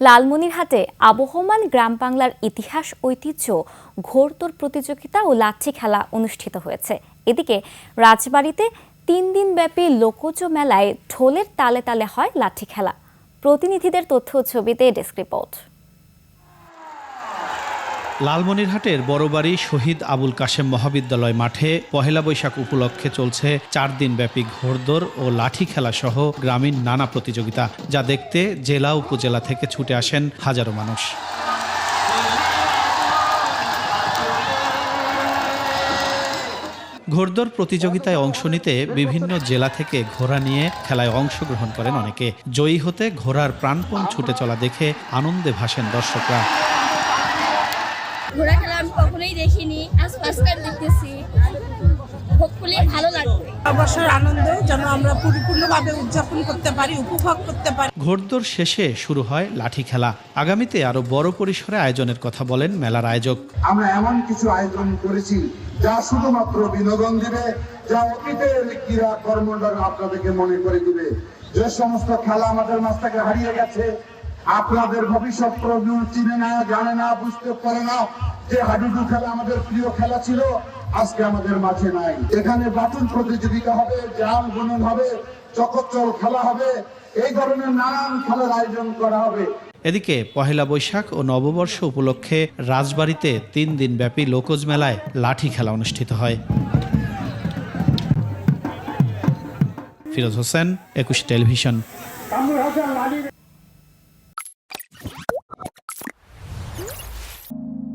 লালমনিরহাটে আবহমান গ্রাম বাংলার ইতিহাস, ঐতিহ্য, ঘোরতোর প্রতিযোগিতা ও লাচ্ছি খেলা অনুষ্ঠিত হয়েছে। এদিকে রাজবাড়িতে তিন দিনব্যাপী লোকজ মেলায় ঢোলের তালে তালে হয় লাঠি খেলা। প্রতিনিধিদের তথ্য ছবিতে ডেস্ক রিপোর্ট। লালমনিরহাটের বড়বাড়ি শহীদ আবুল কাশেম মহাবিদ্যালয় মাঠে পহেলা বৈশাখ উপলক্ষে চলছে চার দিনব্যাপী ঘোড়দৌড় ও লাঠি খেলা সহ গ্রামীণ নানা প্রতিযোগিতা, যা দেখতে জেলা উপজেলা থেকে ছুটে আসেন হাজারো মানুষ। ঘোড়দৌড় প্রতিযোগিতায় অংশ নিতে বিভিন্ন জেলা থেকে ঘোড়া নিয়ে খেলায় অংশগ্রহণ করেন অনেকে। জয়ী হতে ঘোড়ার প্রাণপণ ছুটে চলা দেখে আনন্দে ভাসেন দর্শকরা। ঘোড়া খেলা আমি কখনোই দেখিনি। আজ ফার্স্ট টাইম দেখতেছি। হোপফুলি ভালো লাগবে। অবসর আনন্দ যেন আমরা পরিপূর্ণভাবে উদযাপন করতে পারি উপভোগ করতে পারি। ঘোড়দৌড় শেষে শুরু হয় লাঠি খেলা। আগামীতে আরও বড় পরিসরে আয়োজনের কথা বলেন মেলার আয়োজক। আমরা এমন কিছু আয়োজন করেছি যা শুধুমাত্র বিনোদন দিবে যা অতীতের ক্রীড়া কর্মকাণ্ড আপনাদেরকে মনে করে দিবে। যে সমস্ত খেলা আমাদের মাছ থেকে হারিয়ে গেছে আপনাদের ভবিষ্যৎ প্রজন্ম চিনে না, জানে না, বুঝতে পারে না যে হাডুডু খেলা আমাদের প্রিয় খেলা ছিল, আজকে আমাদের মাঝে নাই। এখানে বাটন প্রতিযোগিতা হবে জাল বুনন হবে, চকচল খেলা হবে, এই ধরনের নানান খেলার আয়োজন করা হবে। এদিকে পহেলা বৈশাখ ও নববর্ষ উপলক্ষে রাজবাড়িতে তিন দিন ব্যাপী লোকজ মেলায় লাঠি খেলা অনুষ্ঠিত হয়। ফিরোজ হোসেন, একুশ টেলিভিশন।